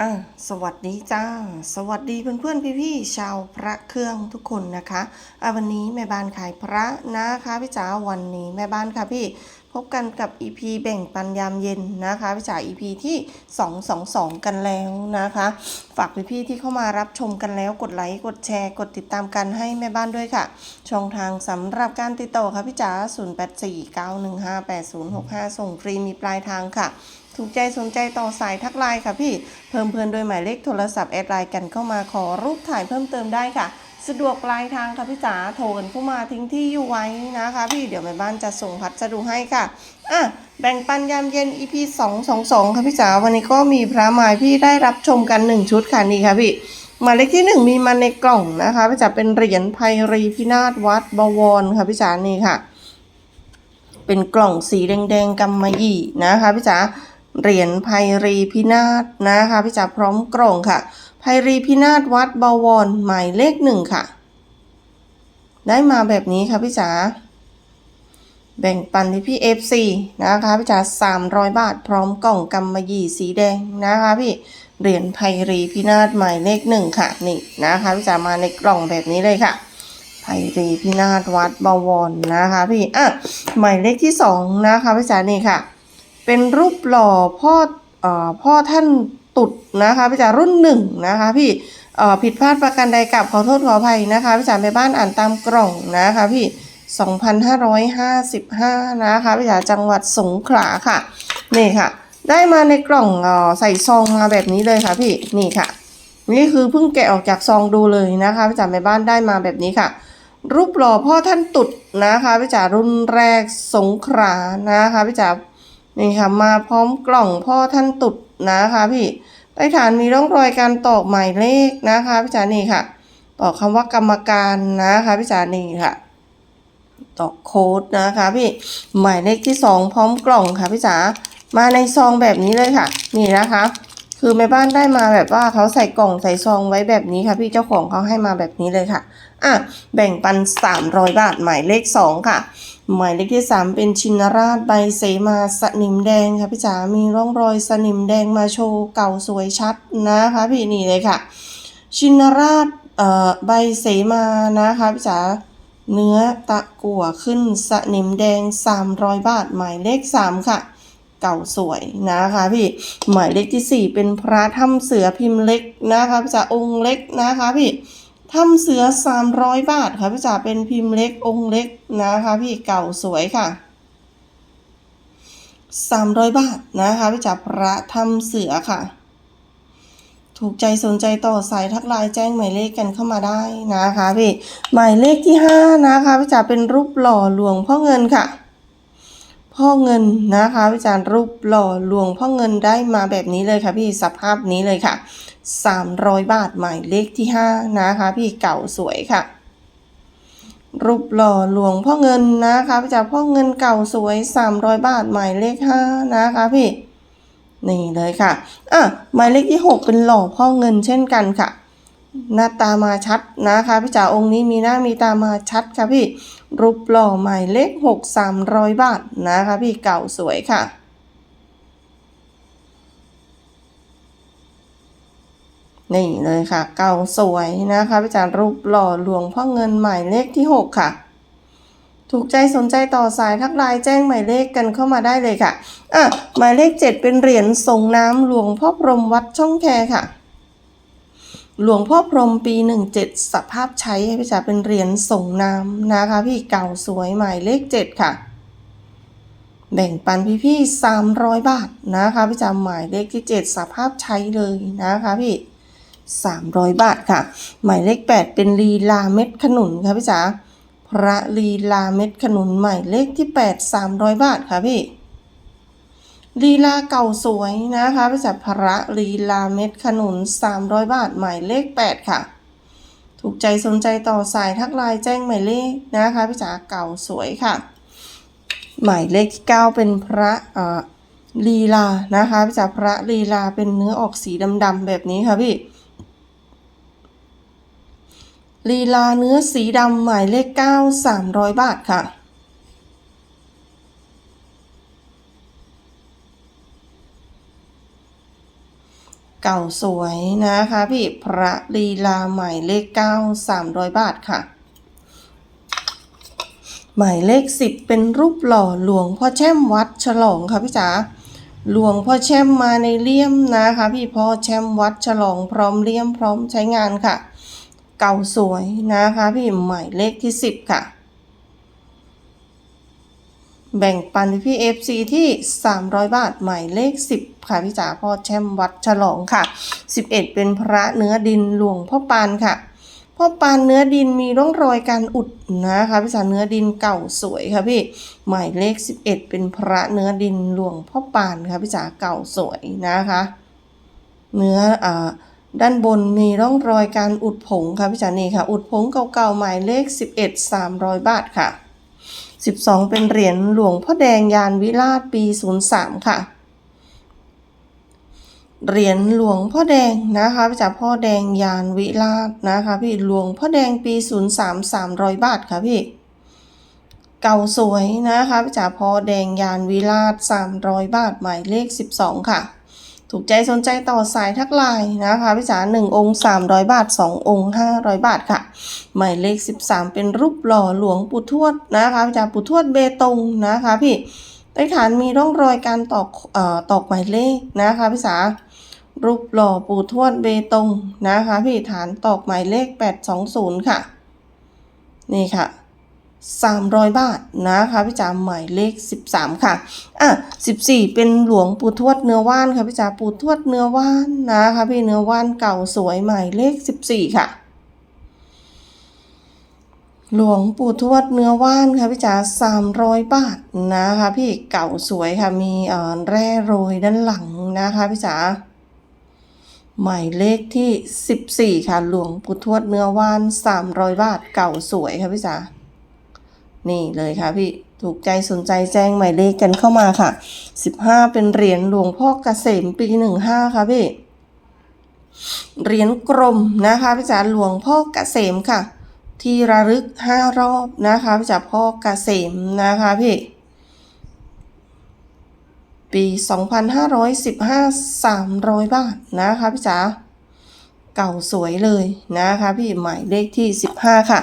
อ่าสวัสดีจ้า สวัสดีเพื่อนๆพี่ๆชาวพระเครื่องทุกคนนะคะอะวันนี้แม่บ้านขายพระนะคะพี่จ๋าวันนี้แม่บ้านค่ะพี่ บกันกับ EP แบ่งปันยามเย็นนะคะพี่จ๋า EP ที่ 222 กันแล้วนะคะ ฝากพี่ๆที่เข้ามารับชมกันแล้วกดไลค์กดแชร์กดติดตามกันให้แม่บ้านด้วยค่ะ ช่องทางสำหรับการติดต่อค่ะพี่จ๋า0849158065 ส่งฟรีมีปลายทางค่ะถูกใจสนใจต่อสายทักไลน์ค่ะพี่ เพิ่มเพื่อนโดยหมายเลขโทรศัพท์แอดไลน์กันเข้ามาขอรูปถ่ายเพิ่มเติมได้ค่ะ สะดวกปลายทางค่ะพี่จ๋าโทรกันเข้ามาทิ้งที่อยู่ไว้นะคะ พี่เดี๋ยวแม่บ้านจะส่งพัสดุให้ค่ะอะแบ่งปันยามเย็น EP 222ค่ะพี่จ๋าวันนี้ก็มีพระหมายพี่ได้รับชมกัน1ชุดค่ะนี่ค่ะพี่หมายเลขที่1มีมาในกล่องนะคะพี่จ๋าเป็นเหรียญไพรีพินาศวัดบวรค่ะพี่จ๋านี่ค่ะ เป็นกล่องสีแดงๆกำมะหยี่นะคะพี่จ๋าเหรียญไพรีพินาศนะคะพี่จ๋าพร้อมกล่องค่ะ ไพรีพินาศวัดบวรหมายเลขหนึ่งค่ะ ได้มาแบบนี้ค่ะพี่จ๋าแบ่งปันที่พี่ FC นะคะพี่จ๋า300บาทพร้อมกล่องกำมะหยี่สีแดงนะคะพี่เหรียญไพรีพินาศหมายเลขหนึ่งค่ะนี่นะคะพี่จ๋ามาในกล่องแบบนี้เลยค่ะไพรีพินาศวัดบวรนะคะพี่อะหมายเลขที่สองนะคะพี่จ๋านี่ค่ะ เป็นรูปหล่อพ่อเอ่อพ่อท่าน ตุดนะคะพี่จ๋ารุ่นหนึ่งนะคะพี่ผิดพลาดประการใดกับขอโทษขออภัยนะคะพี่จ๋าไปบ้านอ่านตามกล่องนะคะพี่ 2555 นะคะพี่จ๋าจังหวัดสงขลาค่ะนี่ค่ะ ได้มาในกล่องออใส่ซองมาแบบนี้เลยค่ะพี่นี่ค่ะ นี่คือเพิ่งแกะออกจากซองดูเลยนะคะพี่จ๋าไปบ้านได้มาแบบนี้ค่ะ รูปหล่อพ่อท่านตุดนะคะพี่จ๋ารุ่นแรกสงขลานะคะพี่จ๋านี่ค่ะมาพร้อมกล่องพ่อท่านตุด นะคะพี่ใต้ฐานมีร่องรอยการตอกหมายเลขนะคะพี่จานีค่ะ ตอกคำว่ากรรมการนะคะพี่จานีค่ะ ตอกโค้ดนะคะพี่หมายเลขที่สองพร้อมกล่องค่ะพี่จ๋ามาในซองแบบนี้เลยค่ะ นี่นะคะ คือแม่บ้านได้มาแบบว่าเขาใส่กล่องใส่ซองไว้แบบนี้ค่ะ พี่เจ้าของเขาให้มาแบบนี้เลยค่ะ อะแบ่งปัน 300 บาทหมายเลข 2 ค่ะ หมายเลขที่ 3 เป็นชินราชใบเสมาสนิมแดงค่ะพี่จ๋ามีร่องรอยสนิมแดงมาโชว์เก่าสวยชัดนะคะพี่นี่เลยค่ะ ชินราชเอ่อใบเสมานะคะพี่จ๋าเนื้อตะกั่วขึ้นสนิมแดง 300 บาทหมายเลข 3 ค่ะ เก่าสวยนะคะพี่หมายเลขที่ 4 เป็นพระถ้ำเสือพิมพ์เล็กนะคะพี่จ๋าองค์เล็กนะคะพี่ ถ้ำเสือ 300 บาทค่ะพี่จ๋าเป็นพิมพ์เล็กองค์เล็กนะคะ พี่เก่าสวยค่ะ 300 บาทนะคะพี่จ๋าพระถ้ำเสือค่ะ ถูกใจสนใจต่อสายทักไลน์แจ้งหมายเลขกันเข้ามาได้นะคะพี่หมายเลขที่ 5 นะคะพี่จ๋าเป็นรูปหล่อหลวงพ่อเงินค่ะพ่อเงินนะคะพี่จารย์รูปหล่อหลวงพ่อเงินได้มาแบบนี้เลยค่ะพี่สภาพนี้เลยค่ะ 300 บาทหมายเลขที่ 5 นะคะพี่เก่าสวยค่ะ รูปหล่อหลวงพ่อเงินนะคะพี่จ๋าพ่อเงินเก่าสวย 300 บาทหมายเลข 5 นะคะพี่นี่เลยค่ะอะหมายเลขที่ 6 เป็นหล่อพ่อเงินเช่นกันค่ะ หน้าตามาชัดนะคะพี่จ๋าองค์นี้มีหน้ามีตามาชัดค่ะพี่ รูปหล่อหมายเลขหกสามร้อยบาทนะคะพี่เก่าสวยค่ะ นี่เลยค่ะ เก่าสวยนะคะพี่จ๋ารูปหล่อหลวงพ่อเงินหมายเลขที่หกค่ะ ถูกใจสนใจต่อสายทักไลน์แจ้งหมายเลขกันเข้ามาได้เลยค่ะอะหมายเลขเจ็ดเป็นเหรียญส่งน้ำหลวงพ่อพรมวัดช่องแคค่ะ หลวงพ่อพรมปี 17 สภาพใช้ให้พี่จ๋าเป็นเหรียญส่งน้ำนะคะ พี่เก่าสวยหมายเลข 7 ค่ะ แบ่งปันพี่พี่300 บาทนะคะพี่จ๋าหมายเลขที่ 7 สภาพใช้เลยนะคะพี่ 300 บาทค่ะ หมายเลข 8 เป็นลีลาเม็ดขนุนค่ะพี่จ๋าพระลีลาเม็ดขนุนหมายเลขที่ 8 300 บาทค่ะพี่ลีลาเก่าสวยนะคะพี่จัดพระลีลาเม็ดขนุน 300 บาท หมายเลข 8 ค่ะ ถูกใจสนใจต่อสายทักไลน์แจ้งหมายเลขนะคะพี่จ๋าเก่าสวยค่ะ หมายเลขที่ 9 เป็นพระเอ่อลีลานะคะพี่จ๋าพระลีลาเป็นเนื้อออกสีดำๆแบบนี้ค่ะพี่ ลีลาเนื้อสีดำหมายเลข 9 300 บาทค่ะ เก่าสวยนะคะพี่พระลีลาหมายเลขเก้าสามร้อยบาทค่ะ หมายเลขสิบเป็นรูปหล่อหลวงพ่อแช่มวัดฉลองค่ะพี่จ๋าหลวงพ่อแช่มมาในเลี่ยมนะคะ พี่พ่อแช่มวัดฉลองพร้อมเลี่ยมพร้อมใช้งานค่ะ เก่าสวยนะคะ พี่หมายเลขที่สิบค่ะ แบ่งปันพี่เอฟซีที่ 300 บาทหมายเลข 10 ค่ะพี่จ๋าพ่อแช่มวัดฉลองค่ะ 11 เป็นพระเนื้อดินหลวงพ่อปานค่ะพ่อปานเนื้อดินมีร่องรอยการอุดนะคะพี่จ๋าเนื้อดินเก่าสวยค่ะพี่หมายเลข 11 เป็นพระเนื้อดินหลวงพ่อปานค่ะพี่จ๋าเก่าสวยนะคะ เนื้ออ่า ด้านบนมีร่องรอยการอุดผงค่ะพี่จานีค่ะ อุดผงเก่าๆหมายเลข 11 300 บาทค่ะ 12 เป็นเหรียญหลวงพ่อแดงยานวิราชปี 03 ค่ะ เหรียญหลวงพ่อแดงนะคะพี่จ๋าพ่อแดงยานวิราชนะคะพี่หลวงพ่อแดงปี 03 300 บาทค่ะพี่ เก่าสวยนะคะพี่จ๋าพ่อแดงยานวิราช 300 บาทหมายเลข 12 ค่ะ ถูกใจสนใจต่อสายทักไลน์นะคะพี่จ๋า1องค์300บาท2องค์500บาทค่ะ หมายเลข13เป็นรูปหล่อหลวงปู่ทวดนะคะพี่จ๋าปู่ทวดเบตงนะคะพี่ใต้ฐานมีร่องรอยการตอกเอ่อตอกหมายเลขนะคะพี่จ๋ารูปหล่อปู่ทวดเบตงนะคะพี่ฐานตอกหมายเลข820ค่ะ นี่ค่ะ 300 บาทนะคะพี่จ๋าหมายเลข 13 ค่ะอะ14 เป็นหลวงปู่ทวดเนื้อว่านค่ะพี่จ๋าปู่ทวดเนื้อว่านนะคะพี่เนื้อว่านเก่าสวยหมายเลข 14 ค่ะหลวงปู่ทวดเนื้อว่านค่ะพี่จ๋า300บาทนะคะพี่เก่าสวยค่ะมีแร่โรยด้านหลังนะคะพี่จ๋าหมายเลขที่14ค่ะหลวงปู่ทวดเนื้อว่าน300บาทเก่าสวยค่ะพี่จ๋า นี่เลยค่ะพี่ถูกใจสนใจแจ้งหมายเลขกันเข้ามาค่ะ 15 เป็นเหรียญหลวงพ่อเกษมปี 15 ค่ะพี่เหรียญกรมนะคะพี่จ๋าหลวงพ่อเกษมค่ะ ที่ระลึก 5 รอบนะคะพี่จ๋าพ่อเกษมนะคะพี่ ปี 2515 300 บาทนะคะพี่จ๋าเก่าสวยเลยนะคะพี่หมายเลขที่ 15 ค่ะ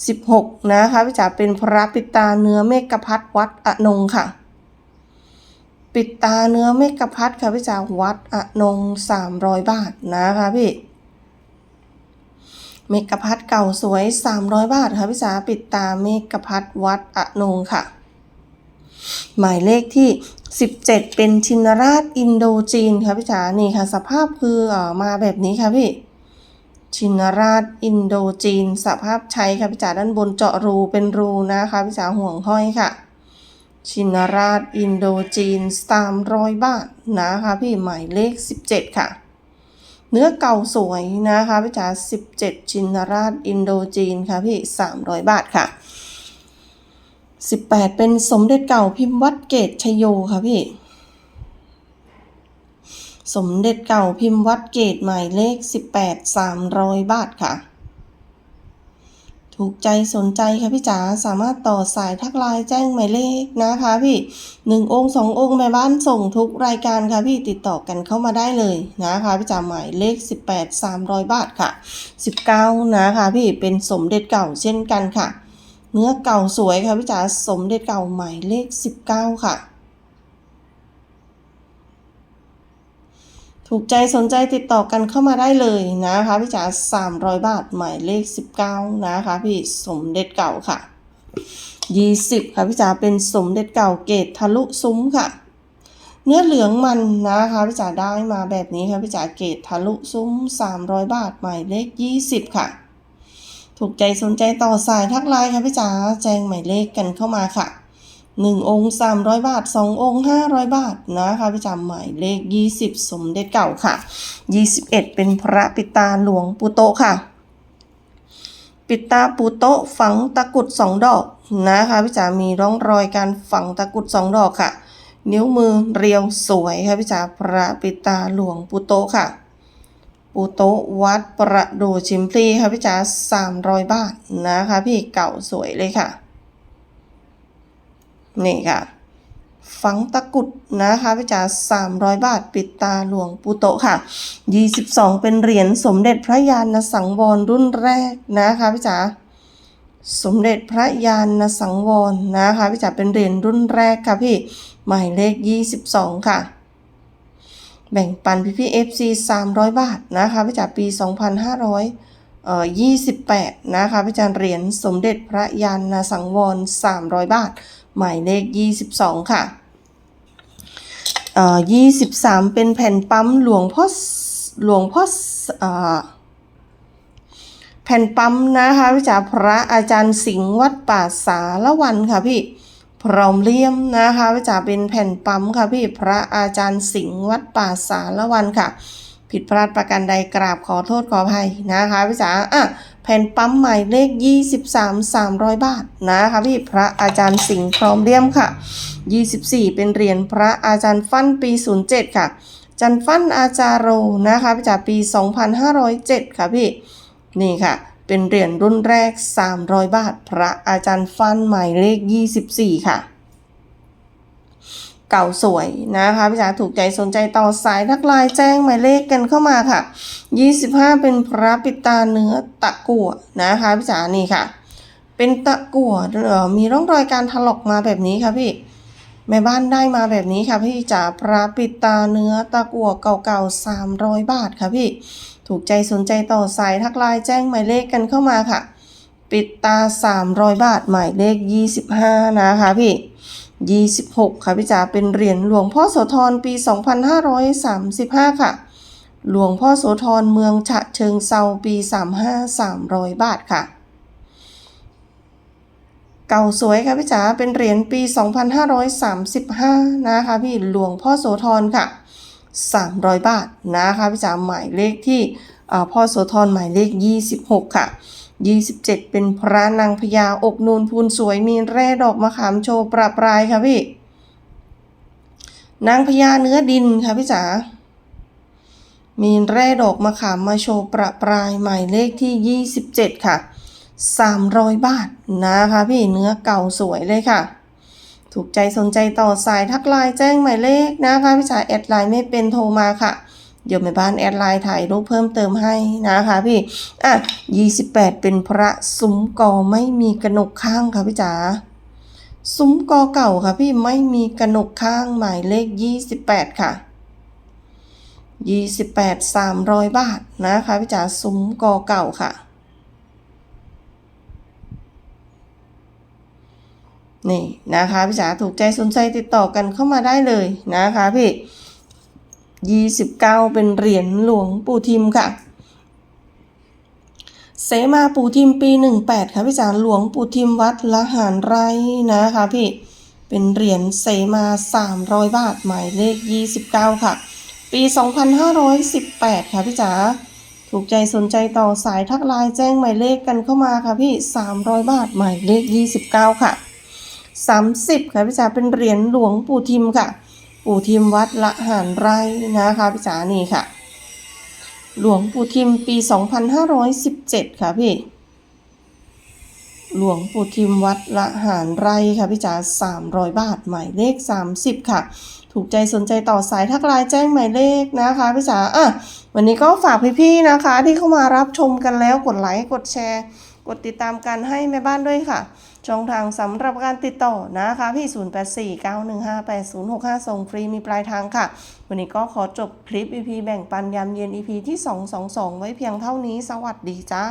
16 นะคะพี่จ๋าเป็นพระปิตาเนื้อเมกพัทวัดอนงค่ะ ปิดตาเนื้อเมกพัทค่ะพี่จ๋าวัดอนง 300 บาทนะคะพี่เมกพัทเก่าสวย 300 บาทค่ะพี่จ๋าปิดตาเมกพัทวัดอนงค่ะ หมายเลขที่ 17 เป็นชินราชอินโดจีนค่ะพี่จ๋านี่ค่ะ สภาพคือเออมาแบบนี้ค่ะพี่ ชินราชอินโดจีน สภาพใช้ค่ะพี่จ๋าด้านบนเจาะรูเป็นรูนะคะพี่จ๋าห่วงห้อยค่ะ ชินราชอินโดจีน300บาทนะคะพี่หมายเลข 17 ค่ะ เนื้อเก่าสวยนะคะพี่จ๋า17 ชินราชอินโดจีนค่ะพี่300บาทค่ะ 18 เป็นสมเด็จเก่าพิมพ์วัดเกตชโยค่ะพี่ สมเด็จเก่าพิมพ์วัดเกตหมายเลข 18 300 บาทค่ะ ถูกใจสนใจค่ะพี่จ๋าสามารถต่อสายทักไลน์แจ้งหมายเลขนะคะพี่หนึ่งองค์สององค์แม่บ้านส่งทุกรายการค่ะพี่ติดต่อกันเข้ามาได้เลยนะคะพี่จ๋าหมายเลข 18 300 บาทค่ะ 19 นะคะพี่เป็นสมเด็จเก่าเช่นกันค่ะ เนื้อเก่าสวยค่ะพี่จ๋าสมเด็จเก่าหมายเลข 19 ค่ะ ถูกใจสนใจติดต่อกันเข้ามาได้เลยนะคะพี่จ๋า300 บาทหมายเลข 19 นะคะพี่สมเด็จเก่าค่ะ 20 ค่ะพี่จ๋าเป็นสมเด็จเก่าเกตทะลุซุ้มค่ะ เนื้อเหลืองมันนะคะพี่จ๋าได้มาแบบนี้ค่ะพี่จ๋าเกตทะลุซุ้ม 300 บาทหมายเลข 20 ค่ะ ถูกใจสนใจต่อสายทักไลน์ค่ะพี่จ๋าแจ้งหมายเลขกันเข้ามาค่ะ หนึ่งองค์สามร้อยบาทสององค์ห้าร้อยบาทนะคะพี่จำหมายเลขยี่สิบสมเด็จเก่าค่ะยี่สิบเอ็ดเป็นพระปิตาหลวงปูโตค่ะ ปิตาปูโตฝังตะกรุดสองดอกนะคะพี่จ๋ามีร่องรอยการฝังตะกรุดสองดอกค่ะ นิ้วมือเรียวสวยค่ะพี่จ๋าพระปิตาหลวงปูโตค่ะปูโตะวัดประดูชิมพลีค่ะพี่จ๋าสามร้อยบาทนะคะพี่เก่าสวยเลยค่ะ นี่ค่ะ ฝังตะกุดนะคะพี่จ๋า300บาทปิดตาหลวงปูโตะค่ะ22เป็นเหรียญสมเด็จพระยาณสังวรรุ่นแรกนะคะพี่จ๋าสมเด็จพระยาณสังวรนะคะพี่จ๋าเป็นเหรียญรุ่นแรกค่ะพี่หมายเลข22ค่ะแบ่งปันพี่พี่ FC 300บาทนะคะพี่จ๋าปี2500เอ่อ28 นะคะพี่จ๋าเหรียญสมเด็จพระยาณสังวร 300 บาท หมายเลข 22 ค่ะเอ่อ23 เป็นแผ่นปั๊มหลวงพ่อหลวงพ่อเอ่อแผ่นปั๊มนะคะพี่จ๋าพระอาจารย์สิงห์วัดป่าสารวันค่ะพี่พร้อมเลี่ยมนะคะพี่จ๋าเป็นแผ่นปั๊มค่ะพี่พระอาจารย์สิงห์วัดป่าสารวันค่ะ ผิดพลาดประการใดกราบขอโทษขออภัยนะคะพี่จ๋าอะ แผ่นปั๊มหมายเลข 23 300 บาทนะคะพี่พระอาจารย์สิงห์พร้อมเลี่ยมค่ะ 24 เป็นเหรียญพระอาจารย์ฟั่นปี 07 ค่ะ จันฟั่นอาจารโรนะคะพี่จ๋าปี 2507 ค่ะพี่ นี่ค่ะ เป็นเหรียญรุ่นแรก 300 บาท พระอาจารย์ฟั่นหมายเลข 24 ค่ะ เก่าสวยนะคะพี่จ๋าถูกใจสนใจต่อสายทักไลน์แจ้งหมายเลขกันเข้ามาค่ะ 25 เป็นพระปิตาเนื้อตะกั่วนะคะพี่จ๋านี่ค่ะ เป็นตะกั่วเออมีร่องรอยการถลอกมาแบบนี้ค่ะพี่แม่บ้านได้มาแบบนี้ค่ะพี่จ๋าพระปิตาเนื้อตะกั่วเก่าๆ 300 บาทค่ะพี่ ถูกใจสนใจต่อสายทักไลน์แจ้งหมายเลขกันเข้ามาค่ะ ปิดตา 300 บาทหมายเลข 25 นะคะพี่ 26 ค่ะพี่จ๋าเป็นเหรียญหลวงพ่อโสธรปี 2535 ค่ะ หลวงพ่อโสธรเมืองฉะเชิงเซาปี 35 300 บาทค่ะ เก่าสวยค่ะพี่จ๋าเป็นเหรียญปี 2535 นะคะพี่หลวงพ่อโสธรค่ะ 300 บาทนะคะพี่จ๋าหมายเลขที่พ่อโสธรหมายเลข 26 ค่ะ 27 เป็นพระนางพญาอกนูนพูนสวยมีแร่ดอกมะขามโชว์ประปรายค่ะพี่ นางพญาเนื้อดินค่ะพี่จ๋า มีแร่ดอกมะขามมาโชว์ประปรายหมายเลขที่ 27 ค่ะ 300 บาทนะคะพี่เนื้อเก่าสวยเลยค่ะ ถูกใจสนใจต่อสายทักไลน์แจ้งหมายเลขนะคะพี่จ๋าแอดไลน์ไม่เป็นโทรมาค่ะ เดี๋ยวแม่บ้านแอดไลน์ถ่ายรูปเพิ่มเติมให้นะคะพี่ อะ28เป็นพระซุ้มกอไม่มีกระหนกข้างค่ะพี่จ๋า ซุ้มกอเก่าค่ะพี่ไม่มีกระหนกข้างหมายเลข28ค่ะ28 300บาทนะคะพี่จ๋าซุ้มกอเก่าค่ะนี่นะคะพี่จ๋าถูกใจสนใจติดต่อกันเข้ามาได้เลยนะคะพี่ 29 เป็นเหรียญหลวงปู่ทิมค่ะ เสมาปู่ทิมปี 18 ค่ะพี่จ๋าหลวงปู่ทิมวัดละหารไรนะคะพี่ เป็นเหรียญเสมา 300 บาทหมายเลข 29 ค่ะ ปี 2518 ค่ะพี่จ๋าถูกใจสนใจต่อสายทักไลน์แจ้งหมายเลขกันเข้ามาค่ะพี่ 300 บาทหมายเลข 29 ค่ะ 30 ค่ะพี่จ๋าเป็นเหรียญหลวงปู่ทิมค่ะ ปู่ทิมวัดละหารไรนะคะพี่จ๋านี่ค่ะ หลวงปู่ทิมปี 2517 ค่ะพี่ หลวงปู่ทิมวัดละหารไรค่ะพี่จ๋า300 บาทหมายเลข 30 ค่ะ ถูกใจสนใจต่อสายทักไลน์แจ้งหมายเลขนะคะพี่จ๋าอะวันนี้ก็ฝากพี่ๆนะคะ ที่เข้ามารับชมกันแล้วกดไลค์กดแชร์ กดติดตามกันให้แม่บ้านด้วยค่ะ ช่องทางสำหรับการติดต่อนะคะพี่ 0849158065 ส่งฟรีมีปลายทางค่ะ วันนี้ก็ขอจบคลิป EP แบ่งปันยามเย็น EP ที่ 222 ไว้เพียงเท่านี้ สวัสดีจ้า